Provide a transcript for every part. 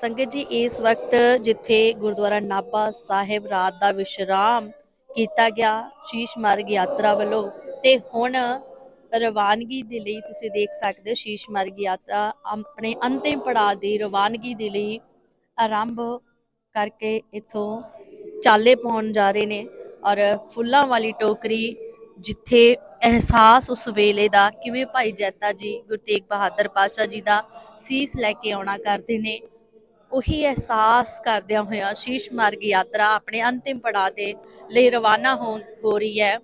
ਸੰਗਤ ਜੀ, ਇਸ ਵਕਤ ਜਿੱਥੇ ਗੁਰਦੁਆਰਾ ਨਾਭਾ ਸਾਹਿਬ ਰਾਤ ਦਾ ਵਿਸ਼ਰਾਮ ਕੀਤਾ ਗਿਆ, ਸ਼ੀਸ਼ ਮਾਰਗ ਯਾਤਰਾ ਵੱਲੋਂ, ਤੇ ਹੁਣ ਰਵਾਨਗੀ ਦੇ ਲਈ ਤੁਸੀਂ ਦੇਖ ਸਕਦੇ ਹੋ ਸ਼ੀਸ਼ ਮਾਰਗ ਯਾਤਰਾ ਆਪਣੇ ਅੰਤਿਮ ਪੜਾਅ ਦੀ ਰਵਾਨਗੀ ਦੇ ਲਈ ਆਰੰਭ ਕਰਕੇ ਇਥੋਂ ਚਾਲੇ ਪਾਉਣ ਜਾ ਰਹੇ ਨੇ ਔਰ ਫੁੱਲਾਂ ਵਾਲੀ ਟੋਕਰੀ ਜਿੱਥੇ ਅਹਿਸਾਸ ਉਸ ਵੇਲੇ ਦਾ, ਕਿਵੇਂ ਭਾਈ ਜੈਤਾ ਜੀ, ਗੁਰੂ ਤੇਗ ਬਹਾਦਰ ਪਾਸ਼ਾ ਜੀ ਦਾ ਸੀਸ ਲੈ ਕੇ ਆਉਣਾ ਕਰਦੇ ਨੇ ਉਹੀ ਅਹਿਸਾਸ ਕਰਦਿਆਂ ਹੋਇਆਂ ਸ਼ੀਸ਼ ਮਾਰਗ ਯਾਤਰਾ ਆਪਣੇ ਅੰਤਿਮ ਪੜਾਅ ਦੇ ਲਈ ਰਵਾਨਾ ਹੋ ਰਹੀ ਹੈ।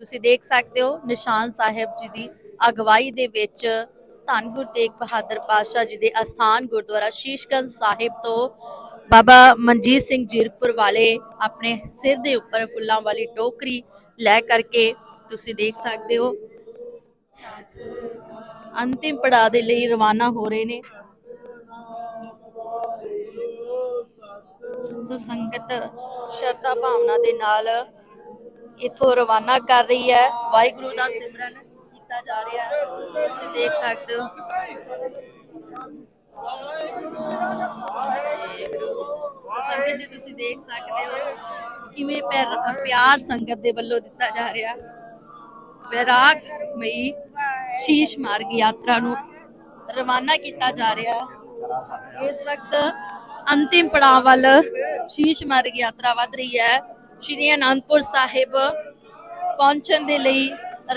ਤੁਸੀਂ ਦੇਖ ਸਕਦੇ ਹੋ ਨਿਸ਼ਾਨ ਸਾਹਿਬ ਜੀ ਦੀ ਅਗਵਾਈ ਦੇ ਵਿੱਚ ਧੰਨ ਗੁਰੂ ਤੇਗ ਬਹਾਦਰ ਪਾਤਸ਼ਾਹ ਜੀ ਦੇ ਅਸਥਾਨ ਗੁਰਦੁਆਰਾ ਸ਼ੀਸ਼ਗੰਜ ਸਾਹਿਬ ਤੋਂ ਬਾਬਾ ਮਨਜੀਤ ਸਿੰਘ ਜੀਰਕਪੁਰ ਵਾਲੇ ਆਪਣੇ ਸਿਰ ਦੇ ਉੱਪਰ ਫੁੱਲਾਂ ਵਾਲੀ ਟੋਕਰੀ ਲੈ ਕਰਕੇ ਤੁਸੀਂ ਦੇਖ ਸਕਦੇ ਹੋ। ਅੰਤਿਮ ਪੜਾਅ ਦੇ ਲਈ ਰਵਾਨਾ ਹੋ ਰਹੇ ਨੇ। ਸੋ ਸੰਗਤ ਸ਼ਰਧਾ ਭਾਵਨਾ ਦੇ ਨਾਲ ਇਥੋਂ ਰਵਾਨਾ ਕਰ ਰਹੀ ਹੈ। ਵਾਹਿਗੁਰੂ ਦਾ ਸਿਮਰਨ ਕੀਤਾ ਜਾ ਰਿਹਾ ਹੈ। ਤੁਸੀਂ ਦੇਖ ਸਕਦੇ ਹੋ। ਸੋ ਸੰਗਤ ਜੀ, ਤੁਸੀਂ ਦੇਖ ਸਕਦੇ ਹੋ ਕਿਵੇਂ ਪਿਆਰ ਪਿਆਰ ਸੰਗਤ ਦੇ ਵੱਲੋਂ ਦਿੱਤਾ ਜਾ ਰਿਹਾ। ਵੈਰਾਗ ਮਈ ਸ਼ੀਸ਼ ਮਾਰਗ ਯਾਤਰਾ ਨੂੰ ਰਵਾਨਾ ਕੀਤਾ ਜਾ ਰਿਹਾ। ਇਸ ਵਕਤ ਅੰਤਿਮ ਪੜਾਅ ਵੱਲ ਸ਼ੀਸ਼ ਮਾਰਗ ਯਾਤਰਾ ਵੱਧ ਰਹੀ ਹੈ। ਸ਼੍ਰੀ ਅਨੰਦਪੁਰ ਸਾਹਿਬ ਪਹੁੰਚਣ ਦੇ ਲਈ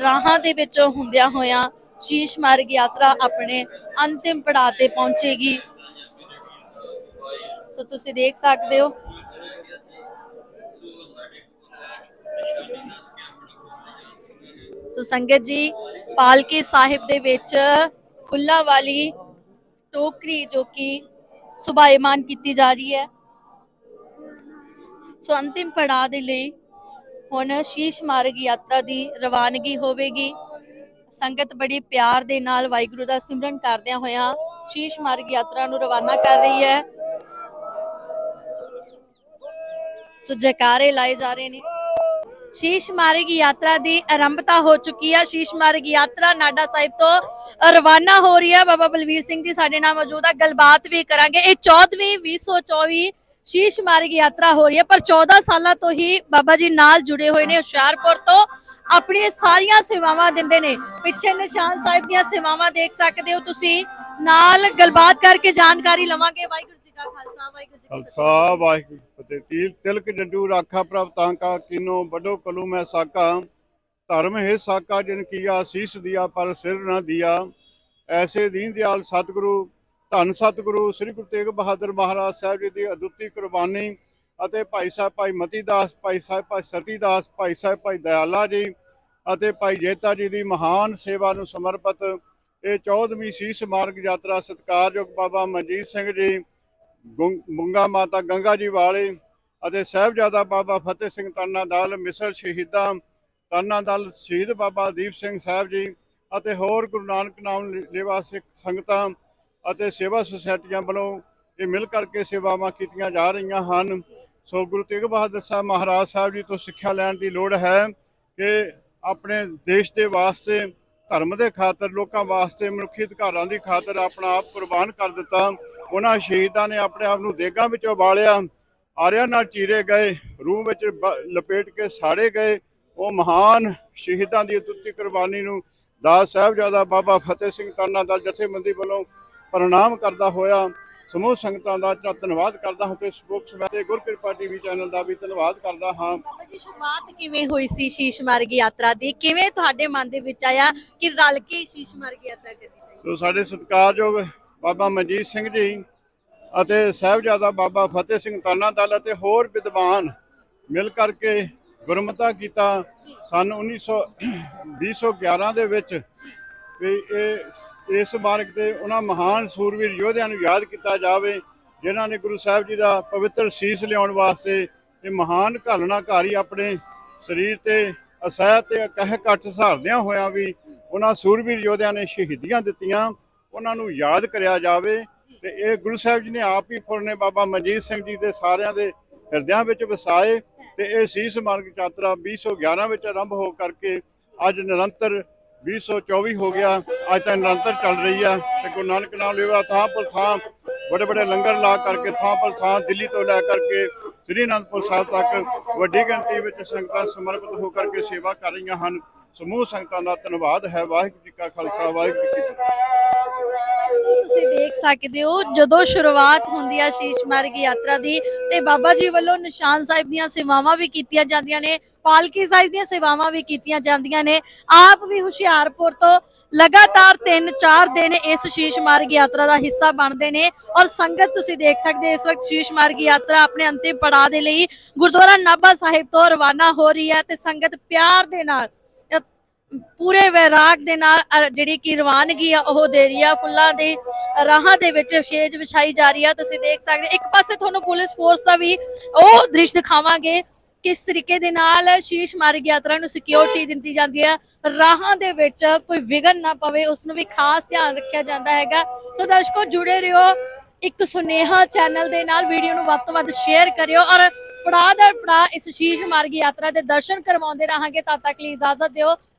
ਰਾਹਾਂ ਦੇ ਵਿੱਚੋਂ ਹੁੰਦਿਆਂ ਹੋਇਆਂ ਸ਼ੀਸ਼ ਮਾਰਗ ਯਾਤਰਾ ਆਪਣੇ ਅੰਤਿਮ ਪੜਾਅ ਤੇ ਪਹੁੰਚੇਗੀ। ਸੋ ਤੁਸੀਂ ਦੇਖ ਸਕਦੇ ਹੋ। ਸੋ ਸੰਗਤ ਜੀ, ਪਾਲਕੀ ਸਾਹਿਬ ਦੇ ਵਿੱਚ ਫੁੱਲਾਂ ਵਾਲੀ ਟੋਕਰੀ ਜੋ ਕਿ ਸੁਭਾਇਮਾਨ ਕੀਤੀ ਜਾ ਰਹੀ ਹੈ। ਸੋ ਅੰਤਿਮ ਪੜਾਅ ਦੇ ਲਈ ਹੁਣ ਸ਼ੀਸ਼ ਮਾਰਗ ਯਾਤਰਾ ਦੀ ਰਵਾਨਗੀ ਹੋਵੇਗੀ। ਸੰਗਤ ਬੜੀ ਪਿਆਰ ਦੇ ਨਾਲ ਵਾਹਿਗੁਰੂ ਦਾ ਸਿਮਰਨ ਕਰਦਿਆਂ ਹੋਇਆਂ ਸ਼ੀਸ਼ ਮਾਰਗ ਯਾਤਰਾ ਨੂੰ ਰਵਾਨਾ ਕਰ ਰਹੀ ਹੈ। ਸੋ ਜੈਕਾਰੇ ਲਾਏ ਜਾ ਰਹੇ ਨੇ। ਸ਼ੀਸ਼ ਮਾਰਗ ਯਾਤਰਾ ਦੀ ਆਰੰਭਤਾ ਹੋ ਚੁੱਕੀ ਹੈ ਸ਼ੀਸ਼ ਮਾਰਗ ਯਾਤਰਾ ਨਾਡਾ ਸਾਹਿਬ ਤੋਂ ਰਵਾਨਾ ਹੋ ਰਹੀ ਹੈ ਬਾਬਾ ਬਲਵੀਰ ਸਿੰਘ ਜੀ ਸਾਡੇ ਨਾਲ ਮੌਜੂਦ ਹੈ ਗੱਲਬਾਤ ਵੀ ਕਰਾਂਗੇ। ਇਹ 14ਵੀਂ 2024 ਸ਼ੀਸ਼ ਮਾਰਗ ਯਾਤਰਾ ਹੋ ਰਹੀ ਹੈ ਪਰ 14 ਸਾਲਾਂ ਤੋਂ ਹੀ ਬਾਬਾ ਜੀ ਨਾਲ ਜੁੜੇ ਹੋਏ ਨੇ। ਹੁਸ਼ਿਆਰਪੁਰ ਤੋਂ ਆਪਣੀਆਂ ਸਾਰੀਆਂ ਸੇਵਾਵਾਂ ਦਿੰਦੇ ਨੇ। ਪਿੱਛੇ ਨਿਸ਼ਾਨ ਸਾਹਿਬ ਦੀਆਂ ਸੇਵਾਵਾਂ ਦੇਖ ਸਕਦੇ ਹੋ ਤੁਸੀਂ। ਨਾਲ ਗੱਲਬਾਤ ਕਰਕੇ ਜਾਣਕਾਰੀ ਲਵਾਂਗੇ। ਵਾਹਿਗੁਰੂ ਜੀ ਕਾ ਖਾਲਸਾ, ਵਾਹਿਗੁਰੂ ਜੀ ਕੀ ਫਤਿਹ ਖਾਲਸਾ, ਵਾਹਿਗੁਰੂ ਜੀ ਕੀ ਤਿਲਕ ਜੰਡੂ ਰਾਖਾ ਪ੍ਰਭ ਤਾਂ ਕਾ ਕਿਨੋ ਵੱਡੋ ਕਲੂ ਮੈਂ ਸਾਕਾ। ਧਰਮ ਹੈ ਸਾਕਾ ਜਿਨ ਕੀਆ ਸੀਸ ਦਿਆ ਪਰ ਸਿਰ ਨਾ ਦਿਆ। ਐਸੇ ਦੀਨ ਦਿਆਲ ਸਤਿਗੁਰੂ, ਧੰਨ ਸਤਿਗੁਰੂ ਸ੍ਰੀ ਗੁਰੂ ਤੇਗ ਬਹਾਦਰ ਮਹਾਰਾਜ ਸਾਹਿਬ ਜੀ ਦੀ ਅਦੁੱਤੀ ਕੁਰਬਾਨੀ ਅਤੇ ਭਾਈ ਸਾਹਿਬ ਭਾਈ ਮਤੀ ਦਾਸ ਭਾਈ ਸਾਹਿਬ ਭਾਈ ਸਤੀ ਦਾਸ ਭਾਈ ਸਾਹਿਬ ਭਾਈ ਦਇਆਲਾ ਜੀ ਅਤੇ ਭਾਈ ਜੇਤਾ ਜੀ ਦੀ ਮਹਾਨ ਸੇਵਾ ਨੂੰ ਸਮਰਪਿਤ ਇਹ 14ਵੀਂ ਸੀਸ ਮਾਰਗ ਯਾਤਰਾ ਸਤਿਕਾਰਯੋਗ ਬਾਬਾ ਮਨਜੀਤ ਸਿੰਘ ਜੀ ਗੁੰਗਾ ਮਾਤਾ ਗੰਗਾ ਜੀ ਵਾਲੇ ਅਤੇ ਸਾਹਿਬਜ਼ਾਦਾ ਬਾਬਾ ਫਤਿਹ ਸਿੰਘ ਤਾਨਾ ਦਲ ਮਿਸਲ ਸ਼ਹੀਦਾਂ ਤਾਨਾ ਦਲ, ਸ਼ਹੀਦ ਬਾਬਾ ਦੀਪ ਸਿੰਘ ਸਾਹਿਬ ਜੀ ਅਤੇ ਹੋਰ ਗੁਰੂ ਨਾਨਕ ਨਾਮ ਲੇਵਾ ਸਿੱਖ ਸੰਗਤਾਂ ਅਤੇ ਸੇਵਾ ਸੁਸਾਇਟੀਆਂ ਵੱਲੋਂ ਇਹ ਮਿਲ ਕਰਕੇ ਸੇਵਾਵਾਂ ਕੀਤੀਆਂ ਜਾ ਰਹੀਆਂ ਹਨ। ਸੋ ਗੁਰੂ ਤੇਗ ਬਹਾਦਰ ਸਾਹਿਬ ਮਹਾਰਾਜ ਸਾਹਿਬ ਜੀ ਤੋਂ ਸਿੱਖਿਆ ਲੈਣ ਦੀ ਲੋੜ ਹੈ ਕਿ ਆਪਣੇ ਦੇਸ਼ ਦੇ ਵਾਸਤੇ ਧਰਮ ਦੇ ਖਾਤਰ, ਲੋਕਾਂ ਵਾਸਤੇ ਮਨੁੱਖੀ ਅਧਿਕਾਰਾਂ ਦੀ ਖਾਤਰ ਆਪਣਾ ਆਪ ਕੁਰਬਾਨ ਕਰ ਦਿੱਤਾ। ਉਹਨਾਂ ਸ਼ਹੀਦਾਂ ਨੇ ਆਪਣੇ ਆਪ ਨੂੰ ਦੇਗਾਂ ਵਿੱਚ ਉਬਾਲਿਆ। ਆਰਿਆਂ ਨਾਲ ਚੀਰੇ ਗਏ, ਰੂਹ ਵਿੱਚ ਬ- ਲਪੇਟ ਕੇ ਸਾੜੇ ਗਏ। ਉਹ ਮਹਾਨ ਸ਼ਹੀਦਾਂ ਦੀ ਅਤੁੱਤੀ ਕੁਰਬਾਨੀ ਨੂੰ ਦਾਸ ਸਾਹਿਬਜ਼ਾਦਾ ਬਾਬਾ ਫਤਿਹ ਸਿੰਘ ਤਾਨਾ ਦਲ ਜਥੇਬੰਦੀ ਵੱਲੋਂ ਪ੍ਰਣਾਮ ਕਰਦਾ ਹੋਇਆ ਸਮੂਹ ਸੰਗਤਾਂ ਦਾ ਧੰਨਵਾਦ ਕਰਦਾ ਹਾਂ ਤੇ ਸਪੋਕਸਮੈਨ ਤੇ ਗੁਰਕਿਰਪਾ ਟੀਵੀ ਚੈਨਲ ਦਾ ਵੀ ਧੰਨਵਾਦ ਕਰਦਾ ਹਾਂ। ਬਾਬਾ ਜੀ ਸ਼ੁਰੂਆਤ ਕਿਵੇਂ ਹੋਈ ਸੀ ਸ਼ੀਸ਼ ਮਾਰਗ ਯਾਤਰਾ ਦੀ? ਕਿਵੇਂ ਤੁਹਾਡੇ ਮਨ ਦੇ ਵਿੱਚ ਆਇਆ ਕਿ ਰਲ ਕੇ ਸ਼ੀਸ਼ ਮਾਰਗ ਯਾਤਰਾ ਕਰਨੀ ਚਾਹੀਦੀ? ਸੋ ਸਾਡੇ ਸਤਿਕਾਰਯੋਗ ਬਾਬਾ ਮਨਜੀਤ ਸਿੰਘ ਜੀ ਅਤੇ ਸਾਹਿਬਜ਼ਾਦਾ ਬਾਬਾ ਫਤਿਹ ਸਿੰਘ ਤਾਨਾ ਦਲ ਅਤੇ ਹੋਰ ਵਿਦਵਾਨ ਮਿਲ ਕਰਕੇ ਗੁਰਮਤਾ ਕੀਤਾ ਸਨ 1900 2011 ਦੇ ਵਿੱਚ ਵੀ ਇਹ ਇਸ ਮਾਰਗ ਤੇ ਉਹਨਾਂ ਮਹਾਨ ਸੂਰਵੀਰ ਯੋਧਿਆਂ ਨੂੰ ਯਾਦ ਕੀਤਾ ਜਾਵੇ, ਜਿਨ੍ਹਾਂ ਨੇ ਗੁਰੂ ਸਾਹਿਬ ਜੀ ਦਾ ਪਵਿੱਤਰ ਸੀਸ ਲਿਆਉਣ ਵਾਸਤੇ ਇਹ ਮਹਾਨ ਘਾਲਣਾਕਾਰੀ ਆਪਣੇ ਸਰੀਰ ਤੇ ਅਸਹਿ ਤੇ ਕਹਿ ਕੱਟ ਸਹਾਰਦਿਆਂ ਹੋਇਆਂ ਵੀ ਉਹਨਾਂ ਸੂਰਵੀਰ ਯੋਧਿਆਂ ਨੇ ਸ਼ਹੀਦੀਆਂ ਦਿੱਤੀਆਂ, ਉਹਨਾਂ ਨੂੰ ਯਾਦ ਕਰਿਆ ਜਾਵੇ ਤੇ ਇਹ ਗੁਰੂ ਸਾਹਿਬ ਜੀ ਨੇ ਆਪ ਹੀ ਫੁਰਨੇ ਬਾਬਾ ਮਨਜੀਤ ਸਿੰਘ ਜੀ ਦੇ ਸਾਰਿਆਂ ਦੇ ਹਿਰਦਿਆਂ ਵਿੱਚ ਵਸਾਏ ਤੇ ਇਹ ਸੀਸ ਮਾਰਗ ਯਾਤਰਾ 2011 ਵਿੱਚ ਆਰੰਭ ਹੋ ਕਰਕੇ ਅੱਜ ਨਿਰੰਤਰ 2024 ਹੋ ਗਿਆ। ਅੱਜ ਤਾਂ ਨਿਰੰਤਰ ਚੱਲ ਰਹੀ ਆ ਤੇ ਗੁਰੂ ਨਾਨਕ ਨਾਮ ਲੇਵਾ ਥਾਂ ਪਰ ਥਾਂ ਬੜੇ ਬੜੇ ਲੰਗਰ ਲਾ ਕਰਕੇ ਥਾਂ ਪਰ ਥਾਂ ਦਿੱਲੀ ਤੋਂ ਲੈ ਕਰਕੇ ਸ੍ਰੀ ਅਨੰਦਪੁਰ ਸਾਹਿਬ ਤੱਕ ਵੱਡੀ ਗਿਣਤੀ ਵਿੱਚ ਸੰਗਤਾਂ ਸਮਰਪਿਤ ਹੋ ਕਰਕੇ ਸੇਵਾ ਕਰ ਰਹੀਆਂ ਹਨ। ਸਮੂਹ ਸੰਗਤਾਂ ਦਾ ਧੰਨਵਾਦ ਹੈ। ਵਾਹਿਗੁਰੂ ਜੀ ਕਾ ਖਾਲਸਾ, ਵਾਹਿਗੁਰੂ ਜੀ ਕੀ ਫਤਿਹ। ਸਕਦੇ ਹੋ। ਜਦੋਂ ਸ਼ੁਰੂਆਤ ਹੁੰਦੀ ਹੈ ਸ਼ੀਸ਼ ਮਾਰਗ ਯਾਤਰਾ ਦੀ, ਤੇ ਬਾਬਾ ਜੀ ਵੱਲੋਂ ਨਿਸ਼ਾਨ ਸਾਹਿਬ ਦੀਆਂ ਸੇਵਾਵਾਂ ਵੀ ਕੀਤੀਆਂ ਜਾਂਦੀਆਂ ਨੇ, ਪਾਲਕੀ ਸਾਹਿਬ ਦੀਆਂ ਸੇਵਾਵਾਂ ਵੀ ਕੀਤੀਆਂ ਜਾਂਦੀਆਂ ਨੇ। ਆਪ ਵੀ ਹੁਸ਼ਿਆਰਪੁਰ ਤੋਂ ਲਗਾਤਾਰ 3-4 ਦਿਨ ਇਸ ਸ਼ੀਸ਼ ਮਾਰਗ ਯਾਤਰਾ ਦਾ ਹਿੱਸਾ ਬਣਦੇ ਨੇ। ਔਰ ਸੰਗਤ ਤੁਸੀਂ ਦੇਖ ਸਕਦੇ ਹੋ, ਇਸ ਵਕਤ ਸ਼ੀਸ਼ ਮਾਰਗ ਯਾਤਰਾ ਆਪਣੇ ਅੰਤਿਮ ਪੜਾਅ ਦੇ ਲਈ ਗੁਰਦੁਆਰਾ ਨਾਭਾ ਸਾਹਿਬ ਤੋਂ ਰਵਾਨਾ ਹੋ ਰਹੀ ਹੈ ਤੇ ਸੰਗਤ ਪਿਆਰ ਦੇ ਨਾਲ ਪੂਰੇ ਵੈਰਾਗ ਦੇ ਨਾਲ ਅ, ਜਿਹੜੀ ਕਿ ਰਵਾਨਗੀ ਆ ਉਹ ਦੇ ਰਹੀ ਆ। ਫੁੱਲਾਂ ਦੇ ਰਾਹਾਂ ਦੇ ਵਿੱਚ ਛੇਜ ਵਿਛਾਈ ਜਾ ਰਹੀ ਆ। ਤੁਸੀਂ ਦੇਖ ਸਕਦੇ ਇੱਕ ਪਾਸੇ ਤੁਹਾਨੂੰ ਪੁਲਿਸ ਫੋਰਸ ਦਾ ਵੀ ਉਹ ਦ੍ਰਿਸ਼ ਦਿਖਾਵਾਂਗੇ ਕਿਸ ਤਰੀਕੇ ਦੇ ਨਾਲ ਸ਼ੀਸ਼ ਮਾਰਗ ਯਾਤਰਾ ਨੂੰ ਸਿਕਿਉਰਿਟੀ ਦਿੱਤੀ ਜਾਂਦੀ ਹੈ ਰਾਹਾਂ ਦੇ ਵਿੱਚ ਕੋਈ ਵਿਘਨ ਨਾ ਪਵੇ ਉਸ ਨੂੰ ਵੀ ਖਾਸ ਧਿਆਨ ਰੱਖਿਆ ਜਾਂਦਾ ਹੈਗਾ। ਸੋ ਦਰਸ਼ਕੋ ਜੁੜੇ ਰਹੋ ਇੱਕ ਸੁਨੇਹਾ ਚੈਨਲ ਦੇ ਨਾਲ ਵੀਡੀਓ ਨੂੰ ਵੱਧ ਤੋਂ ਵੱਧ ਸ਼ੇਅਰ ਕਰਿਓ ਔਰ ਪੜਾਅ ਦਰ ਪੜਾਅ ਇਸ ਸ਼ੀਸ਼ ਮਾਰਗ ਯਾਤਰਾ ਦੇ ਦਰਸ਼ਨ ਕਰਵਾਉਂਦੇ ਰਹਾਂਗੇ। ਤਦ ਤੱਕ ਲਈ ਇਜਾਜ਼ਤ ਦਿਓ।